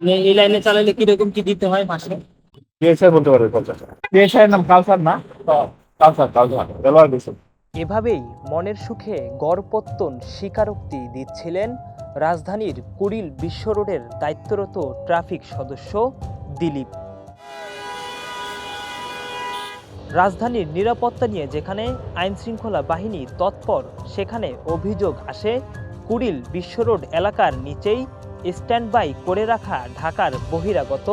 মানে এই লাইনে চালালে কীরকম কি দিতে হয় মাসে? পিএসআই বলতে পারবে পিএসআই নাম কালসার না? কালসার কালসার দেলোয়ার দিয়েছেন এভাবেই মনের সুখে গড়পত্তন স্বীকারোক্তি দিচ্ছিলেন রাজধানীর কুড়িল বিশ্ব রোডের দায়িত্বরত ট্রাফিক সদস্য দিলীপ। রাজধানীর নিরাপত্তা নিয়ে যেখানে আইনশৃঙ্খলা বাহিনী তৎপর সেখানে অভিযোগ আসে কুড়িল বিশ্ব রোড এলাকার নিচেই স্ট্যান্ড বাই করে রাখা ঢাকার বহিরাগত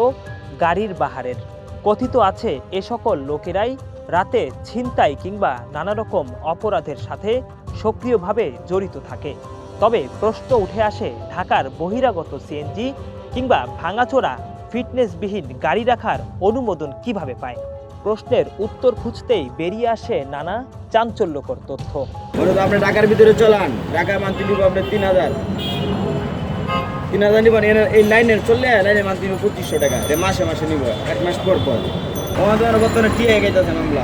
গাড়ির বাহারের। কথিত আছে, এ সকল লোকেরাই রাতে ছিনতাই কিংবা নানা রকম অপরাধের সাথে সক্রিয়ভাবে জড়িত থাকে। তবে প্রশ্ন উঠে আসে, ঢাকার বহিরাগত সিএনজি কিংবা ভাঙাচোরা ফিটনেসবিহীন গাড়ি রাখার অনুমোদন কীভাবে পায়? প্রশ্নের উত্তর খুঁজতেই বেরিয়ে আসে নানা চাঞ্চল্যকর তথ্য। আপনি ঢাকার ভিতরে চলান। ঢাকায় মান্থলি দিব আপনার তিন হাজার। তিন হাজার নিবেন এর- এই লাইনের চললে লাইনে মান্থলি নিব পঁচিশশো টাকা। এটা মাসে মাসে নিব এক মাস পর পর। আমাদের বর্তমানে টিআই গাইতেছে মামলা।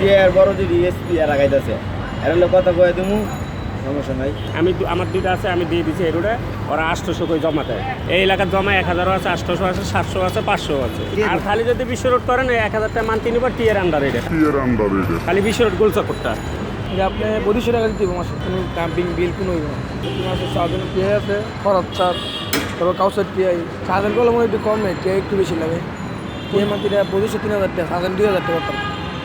টিআই বড় যদি এসপি আর গাইতেছে এর হলে কথা কয়ে তুমি সমস্যা নাই। আমি আমার দুইটা আছে আমি দিয়ে দিচ্ছি এরুড়ে ওরা আটশোশো করে জমা দেয়। এই এলাকার জমা এক হাজারও আছে আটশোশো আছে সাতশো আছে পাঁচশো আছে। আর খালি যদি বিশ্ব রোড করেন এক হাজার টাকা মান্থলি নিব টিয়ের আন্ডার এটা খালি বিশ্ব রোড গোলচক্করটা। যে আপনি বডিশো টাকা দিতে মাসে। কোনো ডাম্পিং বিল কোনো প্রতি মাসে সাধারণ পিআই আছে, খরচ চার তারপর কাউসার পিআই সাধারণ করলে মনে একটু কম নেই টিআই একটু বেশি লাগে। টিআই মান্থলিটা বডিশো তিন হাজার টাকা সাধারণ দুই হাজার টাকা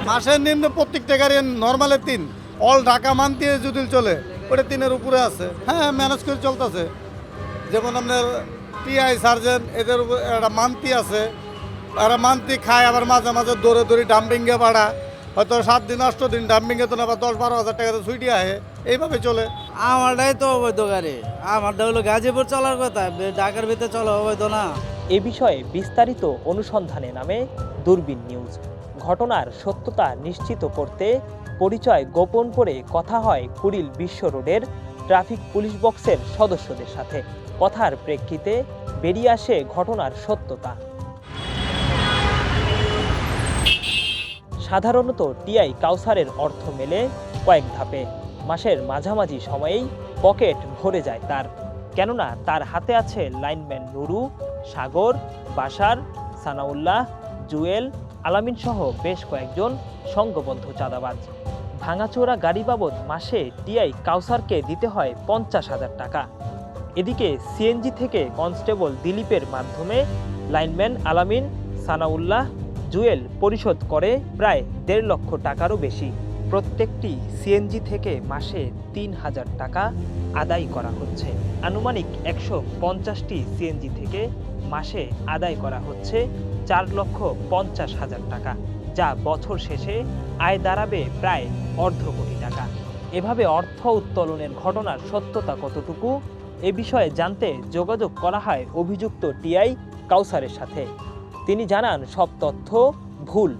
মাসের নিম্ন প্রত্যেকটা গাড়ি নর্মালে তিন। অল ঢাকা মান্তি যদি চলে, ওটা তিনের উপরে আছে। হ্যাঁ ম্যানেজ করে চলতেছে। যেমন আপনার টিআই সার্জেন্ট এদের উপর একটা মান্তি আছে। এরা মান্তি খায়, আবার মাঝে মাঝে দৌড়ে দৌড়ি ডাম্পিংয়ে বাড়া হয়তো সাত দিন আষ্ট দিন ডাম্পিংয়ে তো না আবার দশ বারো হাজার টাকাতে ছুটি আহে এইভাবে চলে। আমারটাই তো অবৈধ গাড়ি। আমারটা হলো গাজীপুর চলার কথা। ঢাকার ভিতরে চলা অবৈধ না। এ বিষয়ে বিস্তারিত অনুসন্ধানে নামে দূরবীন নিউজ। ঘটনার সত্যতা নিশ্চিত করতে পরিচয় গোপন করে কথা হয় কুড়িল বিশ্ব রোডের ট্রাফিক পুলিশ বক্সের সদস্যদের সাথে। কথার প্রেক্ষিতে বেরিয়ে আসে ঘটনার সত্যতা। সাধারণত টিআই কাউসারের অর্থ মেলে কয়েক ধাপে। মাসের মাঝামাঝি সময়েই পকেট ভরে যায় তার। কেননা তার হাতে আছে লাইনম্যান নুরু, সাগর বাসার সানাউল্লাহ, জুয়েল, আলামিন সহ বেশ কয়েকজন সংঘবদ্ধ চাঁদাবাজ। ভাঙাচোরা গাড়ি বাবদ মাসে টিআই কাউসারকে দিতে হয় পঞ্চাশ হাজার টাকা। এদিকে সিএনজি থেকে কনস্টেবল দিলীপের মাধ্যমে লাইনম্যান, আলামিন, সানাউল্লাহ জুয়েল পরিশোধ করে প্রায় দেড় লক্ষ টাকারও বেশি। প্রত্যেকটি সিএনজি থেকে মাসে তিন হাজার টাকা আদায় করা হচ্ছে। আনুমানিক একশো পঞ্চাশটি সিএনজি থেকে মাসে আদায় করা হচ্ছে চার লক্ষ পঞ্চাশ হাজার টাকা, যা বছর শেষে আয় দাঁড়াবে প্রায় অর্ধ কোটি টাকা। এভাবে অর্থ উত্তোলনের ঘটনার সত্যতা কতটুকু, এ বিষয়ে জানতে যোগাযোগ করা হয় অভিযুক্ত টিআই কাউসারের সাথে। তিনি জানান, সব তথ্য ভুল।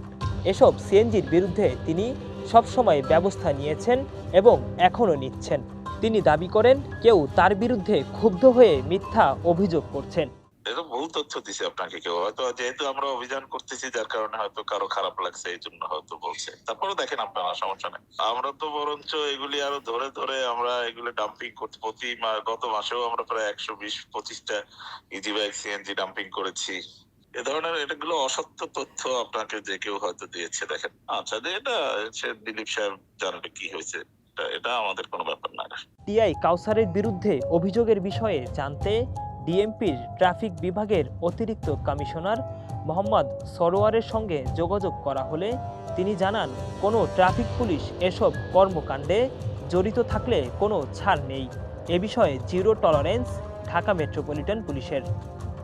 এসব সিএনজির বিরুদ্ধে তিনি সবসময় ব্যবস্থা নিয়েছেন এবং এখনও নিচ্ছেন। তিনি দাবি করেন, কেউ তার বিরুদ্ধে ক্ষুব্ধ হয়ে মিথ্যা অভিযোগ করছেন। এটা ভুল তথ্য দিছে আপনাকে কেউ। হয়তো যেহেতু আমরা অভিযান করতেছি, যার কারণে হয়তো কারও খারাপ লাগছে এই জন্য হয়তো বলছে। তারপরে দেখেন আপনারা, সমস্যা নেই। আমরা তো বরঞ্চ এগুলি আরও ধরে ধরে আমরা এগুলি ডাম্পিং করতে, প্রতি গত মাসেও আমরা প্রায় একশো বিশ, পঁচিশটা ইজি সিএনজি ডাম্পিং করেছি। এ ধরনের এটাগুলো অসত্য তথ্য আপনাকে যে কেউ হয়তো দিয়েছে, দেখেন। আচ্ছা এটা সে দিলীপ সাহেব জানাবে কি হয়েছে এটা আমাদের কোনো ব্যাপার না। টিআই কাউসারের বিরুদ্ধে অভিযোগের বিষয়ে জানতে ডিএমপির ট্রাফিক বিভাগের অতিরিক্ত কমিশনার মোহাম্মদ সরোয়ারের সঙ্গে যোগাযোগ করা হলে তিনি জানান, কোনো ট্রাফিক পুলিশ এসব কর্মকাণ্ডে জড়িত থাকলে কোনো ছাড় নেই। এ বিষয়ে জিরো টলারেন্স, ঢাকা মেট্রোপলিটন পুলিশের।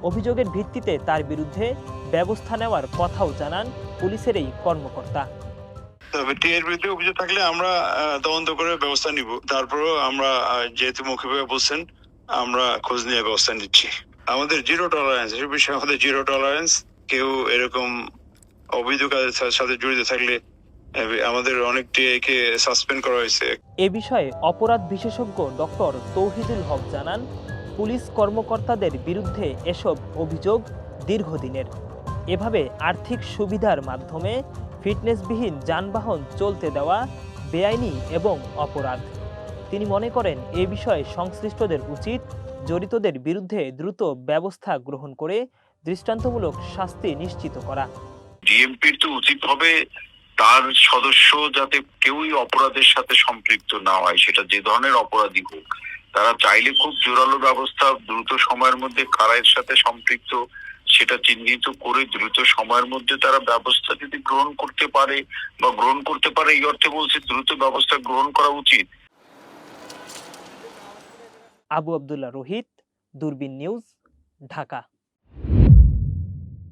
অভিযোগের ভিত্তিতে তার বিরুদ্ধে ব্যবস্থা নেওয়ার কথাও জানান পুলিশের এই কর্মকর্তা। তবে টিএর বিরুদ্ধে অভিযোগ থাকলে আমরা তদন্ত করে ব্যবস্থা নিব। তারপরেও আমরা যেহেতু মৌখিকভাবে বলছেন আমরা খোঁজ নিয়ে ব্যবস্থা নিচ্ছি। আমাদের জিরো টলারেন্স এর বিষয়ে আমাদের জিরো টলারেন্স কেউ এরকম অবৈধ কাজের সাথে জড়িত থাকলে আমাদের অনেক টিএ কে সাসপেন্ড করা হয়েছে। এ বিষয়ে অপরাধ বিশেষজ্ঞ ডক্টর তৌহিদুল হক জানান পুলিশ কর্মকর্তাদের বিরুদ্ধে এসব অভিযোগ দীর্ঘদিনের। এভাবে আর্থিক সুবিধার মাধ্যমে ফিটনেসবিহীন যানবাহন চলতে দেওয়া বেআইনি এবং অপরাধ। তিনি মনে করেন, এ বিষয়ে সংশ্লিষ্টদের উচিত জড়িতদের বিরুদ্ধে দ্রুত ব্যবস্থা গ্রহণ করে দৃষ্টান্তমূলক শাস্তি নিশ্চিত করা। ডিএমপির তো উচিত হবে তার সদস্য যাতে কেউই অপরাধের সাথে সম্পৃক্ত না হয়, সেটা যে ধরনের অপরাধী হোক। তারা চাইলে খুব জোরালো ব্যবস্থা দ্রুত সময়ের মধ্যে কারা এর সাথে সম্পৃক্ত সেটা চিহ্নিত করে দ্রুত সময়ের মধ্যে তারা ব্যবস্থা যদি গ্রহণ করতে পারে বা গ্রহণ করতে পারে এই অর্থে বলছে দ্রুত ব্যবস্থা গ্রহণ করা উচিত। আবু আবদুল্লাহ রোহিত, দূরবীন নিউজ, ঢাকা।